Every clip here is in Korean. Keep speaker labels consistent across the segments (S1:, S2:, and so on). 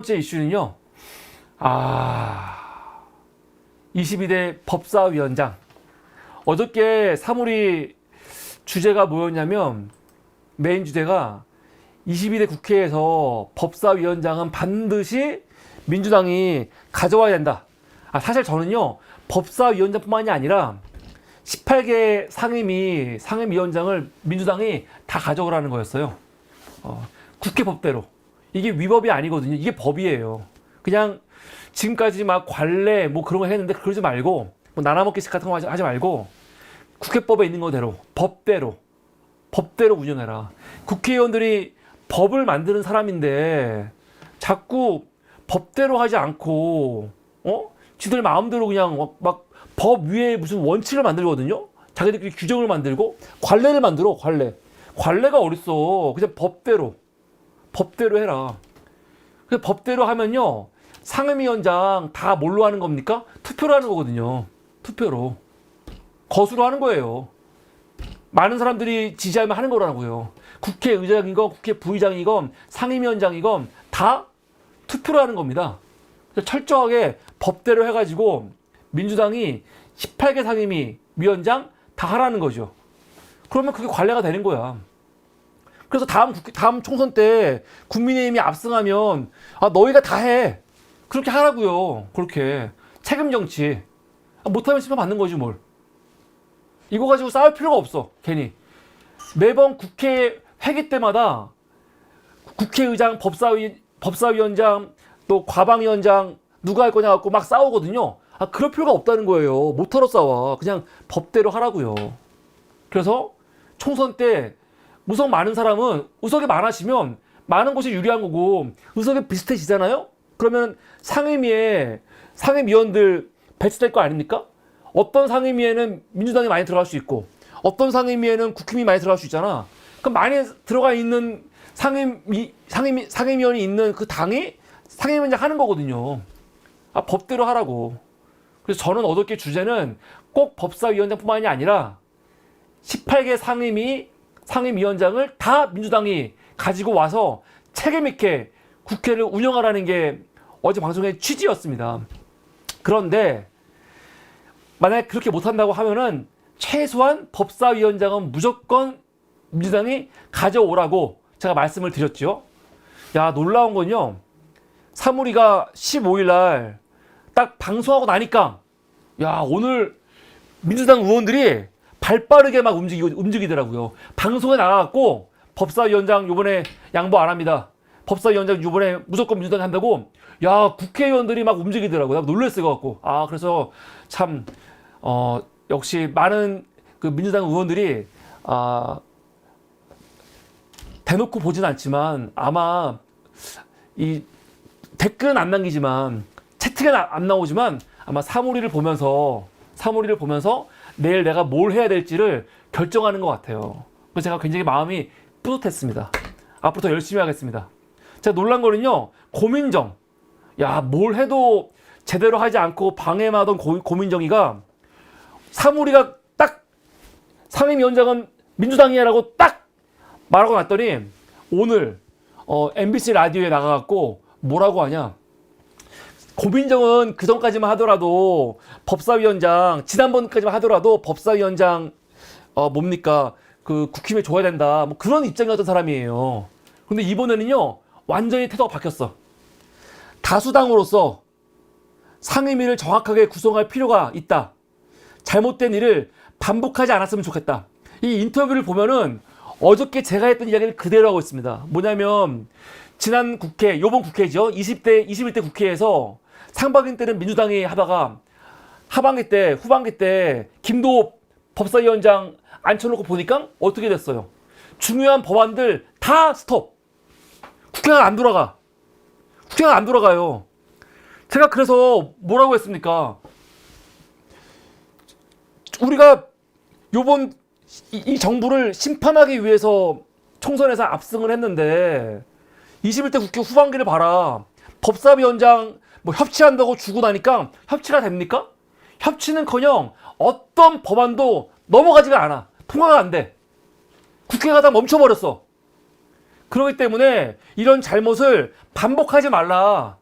S1: 번째 이슈는요. 아, 22대 법사위원장. 어저께 사물이 주제가 뭐였냐면 메인 주제가 22대 국회에서 법사위원장은 반드시 민주당이 가져와야 된다. 아, 사실 저는요, 법사위원장뿐만이 아니라 18개 상임위, 상임위원장을 민주당이 다 가져오라는 거였어요. 어, 국회 법대로. 이게 위법이 아니거든요. 이게 법이에요. 그냥 지금까지 막 관례 뭐 그런 거 했는데 그러지 말고 뭐 나눠먹기식 같은 거 하지, 말고 국회법에 있는 거대로 법대로 법대로 운영해라. 국회의원들이 법을 만드는 사람인데 자꾸 법대로 하지 않고 어? 지들 마음대로 그냥 막 법 위에 무슨 원칙을 만들거든요. 자기들끼리 규정을 만들고 관례를 만들어 관례. 관례가 어딨어. 그냥 법대로 법대로 해라. 그 법대로 하면요. 상임위원장 다 뭘로 하는 겁니까? 투표로 하는 거거든요. 투표로. 거수로 하는 거예요. 많은 사람들이 지지하면 하는 거라고요. 국회의장이건 국회 부의장이건 상임위원장이건 다 투표로 하는 겁니다. 철저하게 법대로 해가지고 민주당이 18개 상임위 위원장 다 하라는 거죠. 그러면 그게 관례가 되는 거야. 그래서 다음 국회, 다음 총선 때 국민의힘이 압승하면 아 너희가 다 해. 그렇게 하라고요. 그렇게 책임 정치. 아, 못하면 심판 받는 거지 뭘. 이거 가지고 싸울 필요가 없어. 괜히 매번 국회 회기 때마다 국회의장, 법사위, 법사위원장, 또 과방위원장 누가 할 거냐 갖고 막 싸우거든요. 아 그럴 필요가 없다는 거예요. 못하러 싸워. 그냥 법대로 하라고요. 그래서 총선 때 우석 많은 사람은 우석이 많아지면 많은 곳이 유리한 거고 우석이 비슷해지잖아요. 그러면 상임위에 상임위원들 배치될 거 아닙니까? 어떤 상임위에는 민주당이 많이 들어갈 수 있고 어떤 상임위에는 국힘이 많이 들어갈 수 있잖아. 그럼 많이 들어가 있는 상임위 상임위 상임위원이 있는 그 당이 상임위원장 하는 거거든요. 아 법대로 하라고. 그래서 저는 어저께 주제는 꼭 법사위원장뿐만이 아니라 18개 상임위 상임위원장을 다 민주당이 가지고 와서 책임 있게 국회를 운영하라는 게 어제 방송의 취지였습니다. 그런데 만약 그렇게 못한다고 하면은 최소한 법사위원장은 무조건 민주당이 가져오라고 제가 말씀을 드렸죠. 야 놀라운 건요. 사무리가 15일 날 딱 방송하고 나니까 야 오늘 민주당 의원들이 발 빠르게 막 움직이, 움직이더라고요. 방송에 나가갖고 법사위원장 요번에 양보 안 합니다. 법사위원장 요번에 무조건 민주당이 한다고 야 국회의원들이 막 움직이더라고요. 나 놀랬어요. 갖고 아 그래서 참 어, 역시 많은 그 민주당 의원들이 아 대놓고 보진 않지만 아마 이 댓글은 안 남기지만 채팅은 안- 안 나오지만 아마 사무리를 보면서 사무리를 보면서 내일 내가 뭘 해야 될지를 결정하는 것 같아요. 그래서 제가 굉장히 마음이 뿌듯했습니다. 앞으로 더 열심히 하겠습니다. 제가 놀란 거는요, 고민정. 야, 뭘 해도 제대로 하지 않고 방해만 하던 고, 고민정이가 사무리가 딱 상임위원장은 민주당이야라고 딱 말하고 났더니 오늘 어, MBC 라디오에 나가갖고 뭐라고 하냐. 고민정은 그 전까지만 하더라도 법사위원장 지난번까지만 하더라도 법사위원장 어 뭡니까 그 국힘에 줘야 된다 뭐 그런 입장이었던 사람이에요. 근데 이번에는요 완전히 태도가 바뀌었어. 다수당으로서 상임위를 정확하게 구성할 필요가 있다. 잘못된 일을 반복하지 않았으면 좋겠다. 이 인터뷰를 보면은 어저께 제가 했던 이야기를 그대로 하고 있습니다. 뭐냐면 지난 국회, 요번 국회죠. 20대, 21대 국회에서 상반기 때는 민주당이 하다가 하반기 때, 후반기 때 김도 법사위원장 앉혀놓고 보니까 어떻게 됐어요? 중요한 법안들 다 스톱. 국회가 안 돌아가. 국회가 안 돌아가요. 제가 그래서 뭐라고 했습니까? 우리가 요번 이, 이 정부를 심판하기 위해서 총선에서 압승을 했는데 21대 국회 후반기를 봐라. 법사위원장 뭐 협치한다고 주고 나니까 협치가 됩니까? 협치는커녕 어떤 법안도 넘어가지가 않아. 통과가 안 돼. 국회가 다 멈춰버렸어. 그렇기 때문에 이런 잘못을 반복하지 말라.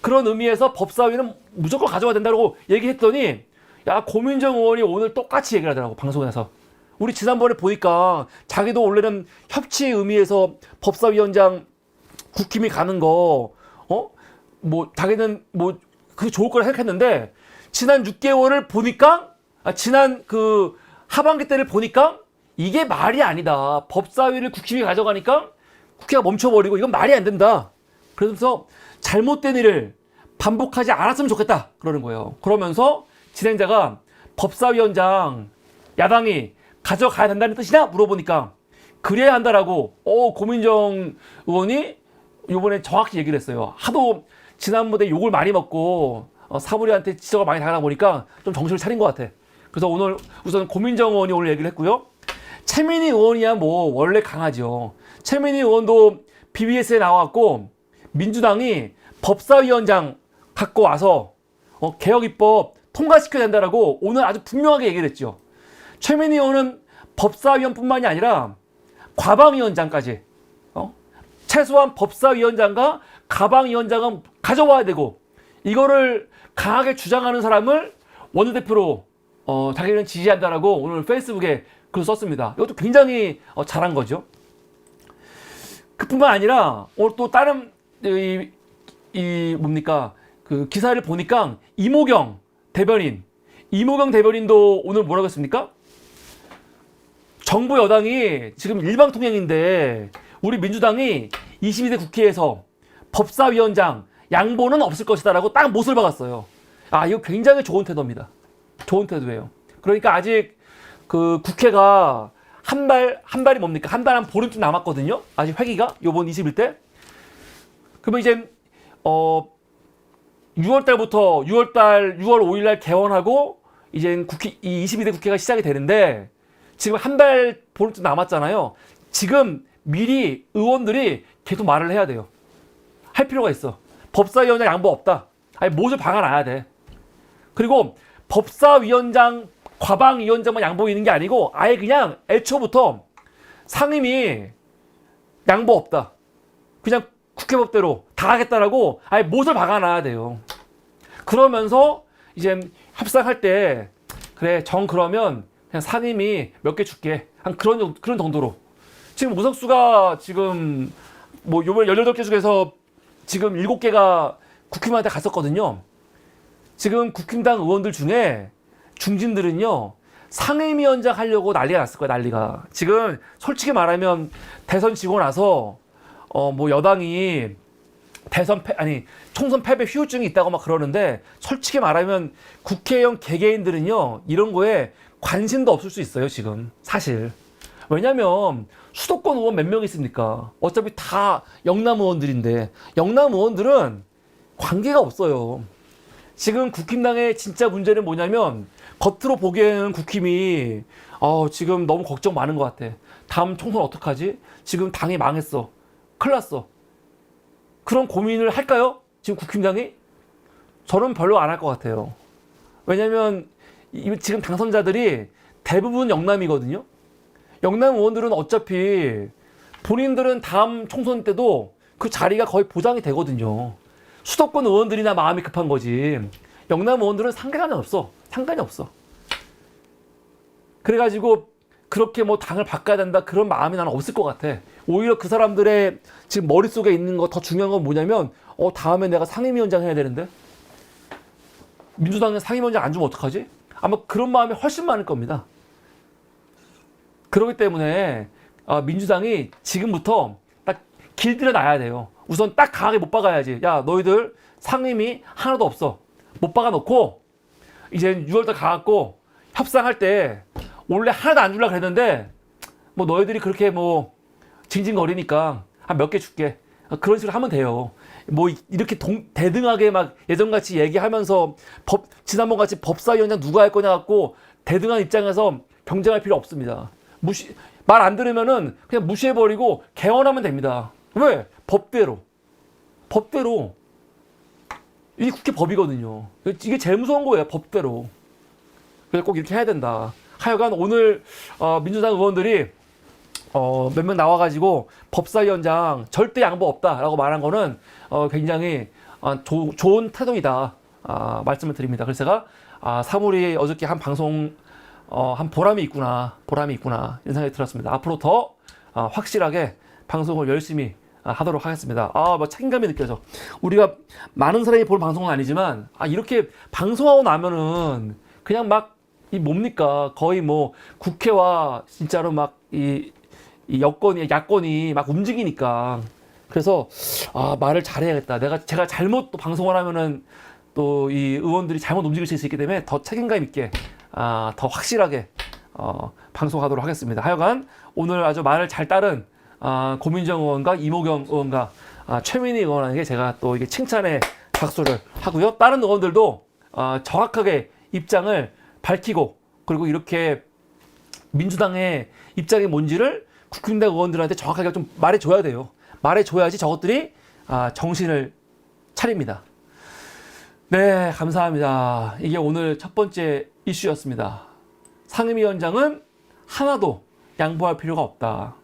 S1: 그런 의미에서 법사위는 무조건 가져와야 된다고 얘기했더니 야 고민정 의원이 오늘 똑같이 얘기를 하더라고 방송에서 우리 지난번에 보니까 자기도 원래는 협치 의미에서 법사위원장 국힘이 가는 거 어? 뭐 자기는 뭐 그게 좋을 거라 생각했는데 지난 6개월을 보니까 아, 지난 그 하반기 때를 보니까 이게 말이 아니다. 법사위를 국힘이 가져가니까 국회가 멈춰버리고 이건 말이 안 된다. 그러면서 잘못된 일을 반복하지 않았으면 좋겠다. 그러는 거예요. 그러면서 진행자가 법사위원장 야당이 가져가야 된다는 뜻이냐 물어보니까 그래야 한다라고 어 고민정 의원이 이번에 정확히 얘기를 했어요. 하도 지난번에 욕을 많이 먹고 어, 사무리한테 지적을 많이 당하다 보니까 좀 정신을 차린 것 같아. 그래서 오늘 우선 고민정 의원이 오늘 얘기를 했고요. 최민희 의원이야 뭐 원래 강하죠. 최민희 의원도 BBS에 나왔고 민주당이 법사위원장 갖고 와서 어, 개혁 입법 통과시켜야 된다라고 오늘 아주 분명하게 얘기를 했죠. 최민희 의원은 법사위원뿐만이 아니라 과방위원장까지 어? 최소한 법사위원장과 가방위원장은 가져와야 되고 이거를 강하게 주장하는 사람을 원내대표로 어, 자기는 지지한다라고 오늘 페이스북에 글 썼습니다. 이것도 굉장히 어, 잘한 거죠. 그뿐만 아니라 오늘 또 다른 이, 이 뭡니까 그 기사를 보니까 이모경 대변인 이모경 대변인도 오늘 뭐라고 했습니까? 정부 여당이 지금 일방통행인데 우리 민주당이 22대 국회에서 법사위원장 양보는 없을 것이다라고 딱 못을 박았어요. 아 이거 굉장히 좋은 태도입니다. 좋은 태도예요. 그러니까 아직 그 국회가 한 발, 한 발이 뭡니까? 한 발 한 보름쯤 남았거든요. 아직 회기가 요번 21대. 그러면 이제 어 6월 달부터 6월 달 6월 5일 날 개원하고 이제 국회 이 22대 국회가 시작이 되는데 지금 한 발 보름쯤 남았잖아요. 지금 미리 의원들이 계속 말을 해야 돼요. 할 필요가 있어. 법사위원장 양보 없다. 아니 못을 박아놔야 돼. 그리고 법사위원장 과방위원장만 양보 있는 게 아니고 아예 그냥 애초부터 상임위 양보 없다. 그냥 국회법대로 다 하겠다라고 아예 못을 박아놔야 돼요. 그러면서 이제 협상할 때 그래 정 그러면 그냥 상임위 몇 개 줄게 한 그런 정- 그런 정도로 지금 우석수가 지금 뭐 요번 18개 중에서 지금 7개가 국힘한테 갔었거든요. 지금 국힘당 의원들 중에 중진들은요 상임위원장 하려고 난리가 났을 거야 난리가. 지금 솔직히 말하면 대선 지고 나서 어 뭐 여당이 대선 패 아니 총선 패배 후유증이 있다고 막 그러는데 솔직히 말하면 국회의원 개개인들은요 이런 거에 관심도 없을 수 있어요 지금. 사실. 왜냐면 수도권 의원 몇 명 있습니까 어차피 다 영남 의원들인데 영남 의원들은 관계가 없어요 지금 국힘당의 진짜 문제는 뭐냐면 겉으로 보기에는 국힘이 어, 지금 너무 걱정 많은 것 같아. 다음 총선 어떡하지? 지금 당이 망했어. 큰일 났어. 그런 고민을 할까요? 지금 국힘당이? 저는 별로 안 할 것 같아요. 왜냐면 이- 지금 당선자들이 대부분 영남이거든요. 영남 의원들은 어차피 본인들은 다음 총선 때도 그 자리가 거의 보장이 되거든요. 수도권 의원들이나 마음이 급한 거지. 영남 의원들은 상관이 없어. 상관이 없어. 그래가지고 그렇게 뭐 당을 바꿔야 된다 그런 마음이 나는 없을 것 같아. 오히려 그 사람들의 지금 머릿속에 있는 거 더 중요한 건 뭐냐면 어 다음에 내가 상임위원장 해야 되는데 민주당은 상임위원장 안 주면 어떡하지? 아마 그런 마음이 훨씬 많을 겁니다. 그렇기 때문에 아, 민주당이 지금부터 딱 길들여 놔야 돼요. 우선 딱 강하게 못 박아야지. 야 너희들 상임위 하나도 없어. 못 박아 놓고 이제 6월달 가갖고 협상할 때 원래 하나도 안 주려고 그랬는데 뭐 너희들이 그렇게 뭐 징징거리니까 한 몇 개 줄게. 그런 식으로 하면 돼요. 뭐 이렇게 동- 대등하게 막 예전같이 얘기하면서 법 지난번 같이 법사위원장 누가 할 거냐 갖고 대등한 입장에서 경쟁할 필요 없습니다. 무시 말 안 들으면은 그냥 무시해 버리고 개헌하면 됩니다. 왜? 법대로. 법대로. 이게 국회 법이거든요. 이게 제일 무서운 거예요. 법대로. 그래서 꼭 이렇게 해야 된다. 하여간 오늘 어, 민주당 의원들이 어, 몇 명 나와가지고 법사위원장 절대 양보 없다라고 말한 거는 어, 굉장히 아, 조- 좋은 태도이다 아, 말씀을 드립니다. 그래서 제가 아, 사물이 어저께 한 방송 어, 한 보람이 있구나 보람이 있구나 이런 생각이 들었습니다. 앞으로 더 아, 확실하게 방송을 열심히 아, 하도록 하겠습니다. 아, 뭐 책임감이 느껴져. 우리가 많은 사람이 볼 방송은 아니지만 아, 이렇게 방송하고 나면은 그냥 막 이 뭡니까 거의 뭐 국회와 진짜로 막 이 이 여권이 야권이 막 움직이니까 그래서 아 말을 잘해야겠다. 내가 제가 잘못 또 방송을 하면은 또 이 의원들이 잘못 움직일 수 있기 때문에 더 책임감 있게 아 더 확실하게 어 방송하도록 하겠습니다. 하여간 오늘 아주 말을 잘 따른 아 고민정 의원과 이모경 의원과 아 최민희 의원에게 제가 또 이게 칭찬의 박수를 하고요. 다른 의원들도 아 정확하게 입장을 밝히고 그리고 이렇게 민주당의 입장이 뭔지를 국힘당 의원들한테 정확하게 좀 말해줘야 돼요. 말해줘야지 저것들이 아, 정신을 차립니다. 네, 감사합니다. 이게 오늘 첫 번째 이슈였습니다. 상임위원장은 하나도 양보할 필요가 없다.